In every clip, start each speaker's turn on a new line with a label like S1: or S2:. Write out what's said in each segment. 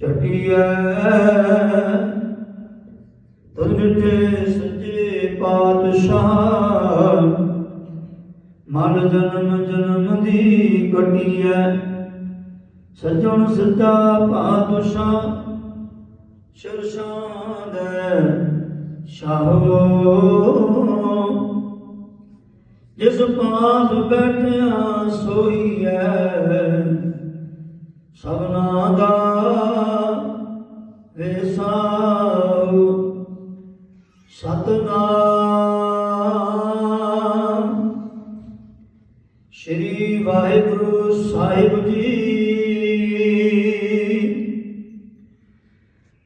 S1: ਚਟਿਐ ਤੁਰਟੇ ਸੱਚੇ ਪਾਤਸ਼ਾਹ, ਮਨ ਜਨਮ ਜਨਮ ਦੀ ਕਟਿਐ ਸਜਣ ਸੱਚਾ ਪਾਤਸ਼ਾਹ ਸ਼ਰਸ਼ਾਂ ਦੇ ਸ਼ਾਹੋ। ਜਿਸ ਪਾਸ ਬੈਠਿਆ ਸੋਈਐ ਸਭਨਾ ਸਤਨਾਮ। ਸ਼੍ਰੀ ਵਾਹਿਗੁਰੂ ਸਾਹਿਬ ਜੀ।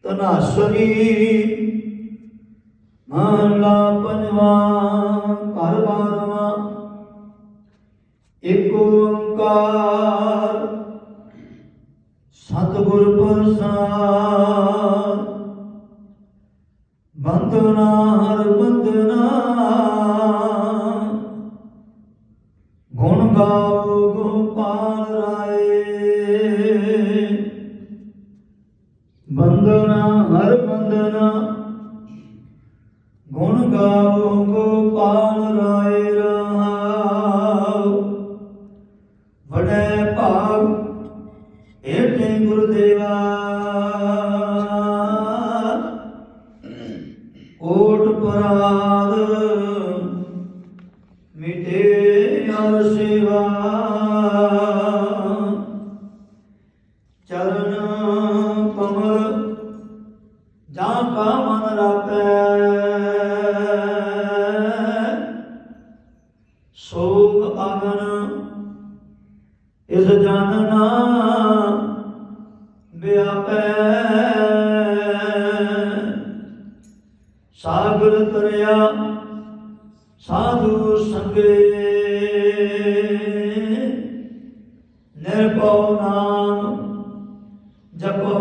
S1: ਤਨਾਸਰੀ ਮਹਲਾ ਪੰਜਵਾ ਘਰ ਬਾਰਵਾ। ਏਕ ਓੰਕਾਰ। ਸਤਿਗੁਰ ਪ੍ਰਸਾਦ। ਬੰਦਨਾ ਹਰ ਬੰਦਨਾ ਗੁਣ ਗਾਵੋ ਗੋਪਾਲ ਰਾਏ। ਬੰਦਨਾ ਹਰ ਬੰਦਨਾ ਗੁਣ ਗਾਵੋ ਗੋਪਾਲ ਰਾਏ ਰਹਾਉ ਵਡੈ ਭਾਗ ਕੋਟ ਪਰਾਦ ਮਿਟੇ ਅਰ ਸੇਵਾ। ਚਰਨ ਕਮਲ ਜਾਂ ਕਾ ਮਨ ਰਾਪੈ ਸੋਗ ਅਗਨ ਇਸ ਜਾਨਨਾ ਵਿਆਪੈ। ਸਾਗਰ ਤਰਿਆ ਸਾਧੂ ਸੰਗੇ। ਨਿਰਭਉ ਨਾਮ ਜਪੋ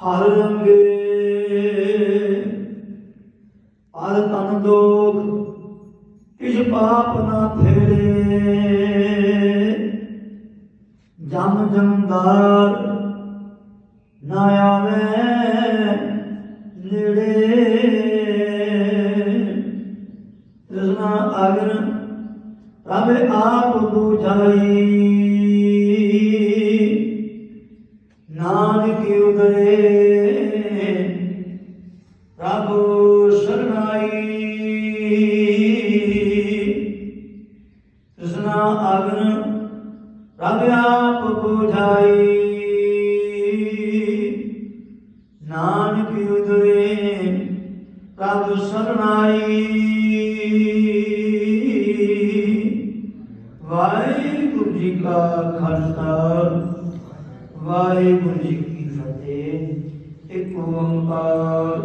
S1: ਹਰ ਰੰਗੇ। ਅਰ ਤਨ ਦੋਖ ਕਿਛ ਪਾਪ ਨਾ ਫੇਰੇ ਜਮ ਜਮਦਾਰ ਨਾ ਆਵੇ। ਰਬ ਆਪ ਬੁਝਾਈ। ਨਾਨਕ ਉਦਰੇ ਰਬ ਸਰਨਾਈ। ਰਸਨਾ ਅਗਨ ਰਬ ਆਪ ਬੁਝਾਈ। ਨਾਨਕ ਉਦਰੇ ਪ੍ਰਭ ਸਰਨਾਈ। ਜੀ ਕਾ ਖਾਲਸਾ। ਵਾਹਿਗੁਰੂ ਜੀ ਕੀ ਫਤਿਹ। ਇੱਕ ਓੰਕਾਰ।